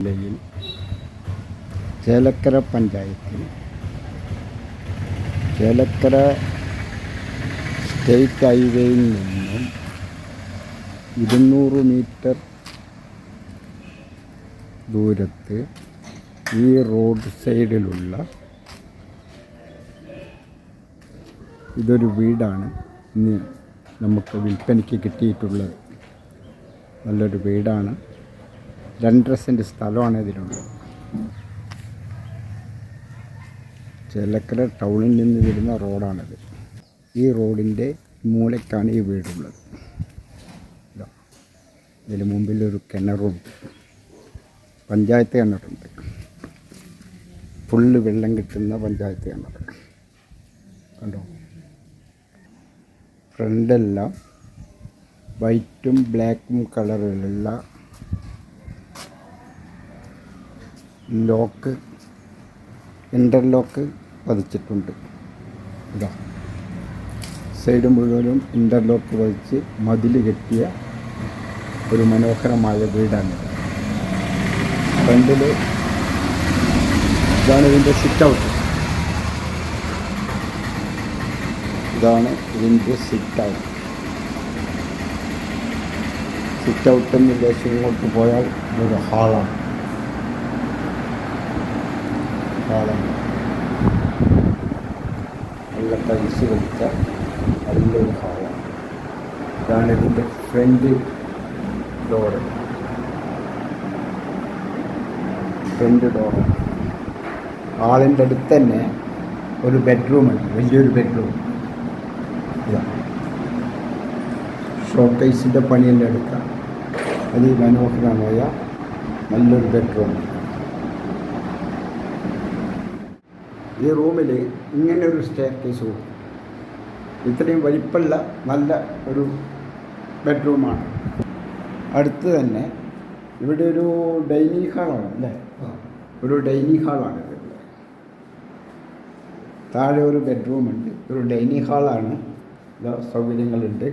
ജില്ലയിൽ ചേലക്കര പഞ്ചായത്തിൽ ചേലക്കര സ്റ്റേറ്റ് ഹൈവേയിൽ നിന്നും ഇരുന്നൂറ് മീറ്റർ ദൂരത്ത് ഈ റോഡ് സൈഡിലുള്ള ഇതൊരു വീടാണ്. ഇന്ന് നമുക്ക് വിൽപ്പനയ്ക്ക് കിട്ടിയിട്ടുള്ളത് നല്ലൊരു വീടാണ്. രണ്ടര സെന്റ് സ്ഥലമാണ് ഇതിലുള്ളത്. ചേലക്കര ടൗണിൽ നിന്ന് വരുന്ന റോഡാണിത്. ഈ റോഡിന്റെ മൂലയ്ക്കാണ് ഈ വീടുള്ളത്. ഇതാ. ഇതിന് മുമ്പിലൊരു കിണറുണ്ട് പഞ്ചായത്ത് കിണറുണ്ട്. ഫുള്ള് വെള്ളം കിട്ടുന്ന പഞ്ചായത്ത് കിണർ കണ്ടോ? ഫ്രണ്ടെല്ലാം വൈറ്റും ബ്ലാക്കും കളറിലുള്ള ലോക്ക് ഇന്റർലോക്ക് പതിച്ചിട്ടുണ്ട്. ഇതാ. സൈഡ് മുഴുവനും ഇന്റർലോക്ക് പതിച്ച് മതിൽ കെട്ടിയ ഒരു മനോഹരമായ വീടാണ് ഫ്രണ്ടിൽ ഇതാണ് ഇതിന്റെ സിറ്റ് ഔട്ട് ഇതാണ് ഇതിന്റെ സിറ്റ് ഔട്ട് സിറ്റ് ഔട്ട് എന്ന് ലേശം ഇങ്ങോട്ട് പോയാൽ ഇതൊരു ഹാളാണ് ഹാളാണ് നല്ല പൈസ കൊടുത്ത നല്ലൊരു ഹാളാണ് ഇതാണ് ഇതിന്റെ ഫ്രണ്ട് ഡോറ് ഫ്രണ്ട് ഡോറ് ഹാളിന്റെ അടുത്ത് തന്നെ ഒരു ബെഡ്റൂമുണ്ട് വലിയൊരു ബെഡ്റൂം ഇതാ. ഷോക്കേസിന്റെ പണിയെല്ലാം എടുക്കാം. അതിമനോഹരമായ നല്ലൊരു ബെഡ്റൂം ഈ റൂമിൽ ഇങ്ങനെ ഒരു സ്റ്റെയർ കേസ് കൊടുക്കും ഇത്രയും വലിപ്പമുള്ള നല്ല ഒരു ബെഡ്റൂമാണ് അടുത്ത് തന്നെ ഇവിടെ ഒരു ഡൈനിങ് ഹാളാണ് അല്ലേ? ഒരു ഡൈനിങ് ഹാളാണ് ഇവിടെ. താഴെ ഒരു ബെഡ്റൂമുണ്ട് ഒരു ഡൈനിങ് ഹാളാണ് ഇതാ സൗകര്യങ്ങളുണ്ട്.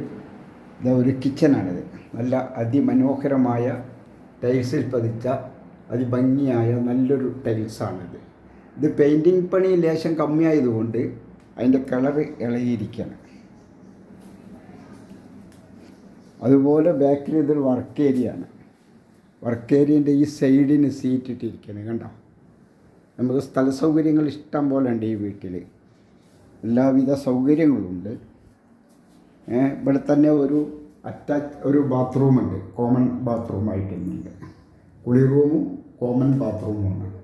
ഇതാ ഒരു കിച്ചനാണിത് നല്ല അതിമനോഹരമായ ടൈൽസിൽ പതിച്ച അതിഭംഗിയായ നല്ലൊരു ടൈൽസാണിത് ഇത് പെയിന്റിങ് പണി ലേശം കമ്മിയായതുകൊണ്ട് അതിന്റെ കളറ് ഇളകിയിരിക്കുകയാണ് അതുപോലെ ബാക്കിൽ ഇതൊരു വർക്ക് ഏരിയ ആണ്. വർക്ക് ഏരിയന്റെ ഈ സൈഡിന് സീറ്റ് ഇട്ടിരിക്കുകയാണ് കണ്ടോ? നമുക്ക് സ്ഥല സൗകര്യങ്ങൾ ഇഷ്ടം പോലെ ഉണ്ട് ഈ വീട്ടിൽ. എല്ലാവിധ സൗകര്യങ്ങളുണ്ട്. ഇവിടെ തന്നെ ഒരു അറ്റാച്ച് ഒരു ബാത്റൂമുണ്ട് കോമൺ ബാത്റൂമായിട്ടുണ്ട് കുളി റൂമും കോമൺ ബാത്റൂമുമാണ്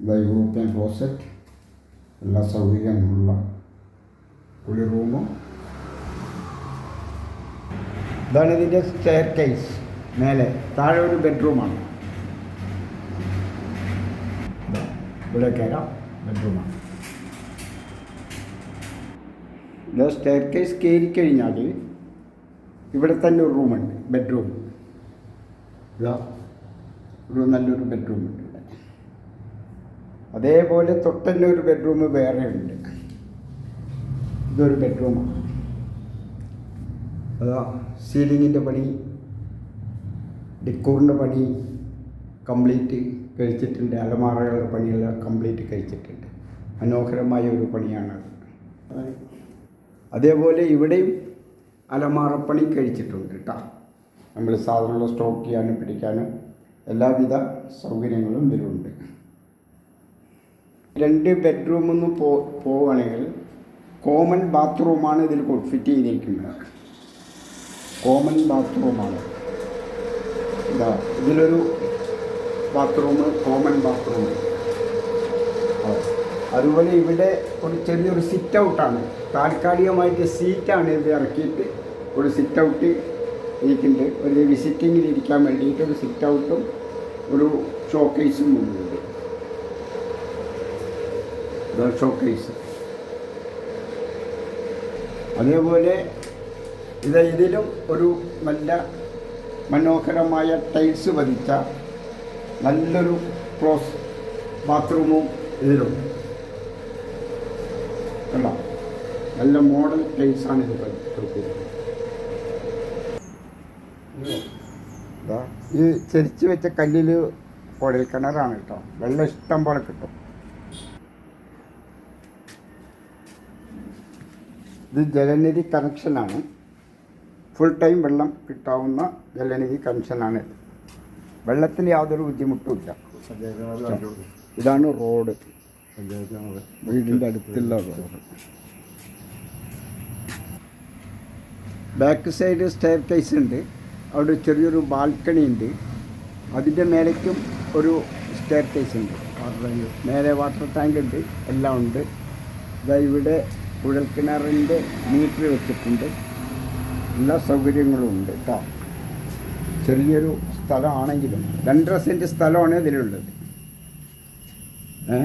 ഇതാ യൂറോപ്യൻ ക്ലോസറ്റ് എല്ലാ സൗകര്യങ്ങളുള്ള കുളി റൂമും. ഇതാണ് ഇതിന്റെ സ്റ്റെയർ കേസ് മേലെ താഴെ ഒരു ബെഡ്റൂമാണ് ഇവിടെ കയറാം ബെഡ്റൂമാണ് ഇത് സ്റ്റെയർ കേസ് കയറി കഴിഞ്ഞാൽ ഇവിടെ തന്നെ ഒരു റൂമുണ്ട് ബെഡ്റൂം ഇതാ ഒരു നല്ലൊരു ബെഡ്റൂം ഉണ്ട്. ഇവിടെ അതേപോലെ തൊട്ടന്നെ ഒരു ബെഡ്റൂം വേറെ ഉണ്ട്. ഇതൊരു ബെഡ്റൂമാണ് അതാ സീലിങ്ങിന്റെ പണി ഡിക്കോറിന്റെ പണി കംപ്ലീറ്റ് കഴിച്ചിട്ടുണ്ട്. അലമാറകളുടെ പണിയെല്ലാം കംപ്ലീറ്റ് കഴിച്ചിട്ടുണ്ട്. മനോഹരമായ ഒരു പണിയാണത് അതേപോലെ ഇവിടെയും അലമാറപ്പണി കഴിച്ചിട്ടുണ്ട് കേട്ടോ നമ്മൾ സാധനങ്ങൾ സ്റ്റോക്ക് ചെയ്യാനും പിടിക്കാനും എല്ലാവിധ സൗകര്യങ്ങളും ഇതിലുണ്ട്. രണ്ട് ബെഡ്റൂമിൽ നിന്ന് പോ പോവുകയാണെങ്കിൽ കോമൺ ബാത്റൂമാണ് ഇതിൽ ഫിറ്റ് ചെയ്തിരിക്കുന്നത്. കോമൺ ബാത്റൂമാണ് ഇതാ ഇതിലൊരു ബാത്റൂം കോമൺ ബാത്റൂം അതുപോലെ ഇവിടെ ഒരു ചെറിയൊരു സിറ്റ് ഔട്ടാണ് താൽക്കാലികമായിട്ട് സീറ്റാണ് ഇത് ഇറക്കിയിട്ട് ഒരു സിറ്റ് ഔട്ട് ഇരിക്കുന്നുണ്ട്. ഒരു വിസിറ്റിങ്ങിൽ ഇരിക്കാൻ വേണ്ടിയിട്ട് ഒരു സിറ്റ് ഔട്ടും ഒരു ഷോക്കേസും ഉണ്ട്. ഷോക്കേസ് അതേപോലെ ഇത് ഇതിലും ഒരു നല്ല മനോഹരമായ ടൈൽസ് പതിച്ച നല്ലൊരു ക്ലോസ് ബാത്റൂമും ഇതിലുണ്ട്. നല്ല മോഡൽ ടൈൽസാണ് ഇത് കൊടുത്തിരിക്കുന്നത് ഈ ചെരിച്ച് വെച്ച കല്ലിൽ കുഴൽ കിണറാണ് കേട്ടോ. വെള്ളം ഇഷ്ടം പോലെ കിട്ടും. ഇത് ജലനിധി കണക്ഷനാണ് ഫുൾ ടൈം വെള്ളം കിട്ടാവുന്ന ജലനിധി കണക്ഷനാണ് വെള്ളത്തിന് യാതൊരു ബുദ്ധിമുട്ടുമില്ല ഇതാണ് റോഡ് വീടിന്റെ അടുത്തുള്ള road back side staircase ഉണ്ട്. അവിടെ ചെറിയൊരു ബാൽക്കണി ഉണ്ട്. അതിന്റെ മേലേക്കും ഒരു സ്റ്റെയർ കേസ് ഉണ്ട്. മേലെ വാട്ടർ ടാങ്ക് ഉണ്ട്. എല്ലാം ഉണ്ട്. ഇതാ ഇവിടെ കുഴൽക്കിണറിന്റെ മീറ്റർ വെച്ചിട്ടുണ്ട്. എല്ലാ സൗകര്യങ്ങളും ഉണ്ട് കേട്ടോ ചെറിയൊരു സ്ഥലമാണെങ്കിലും രണ്ടര സെന്റ് സ്ഥലമാണ് ഇതിലുള്ളത്. ഏ?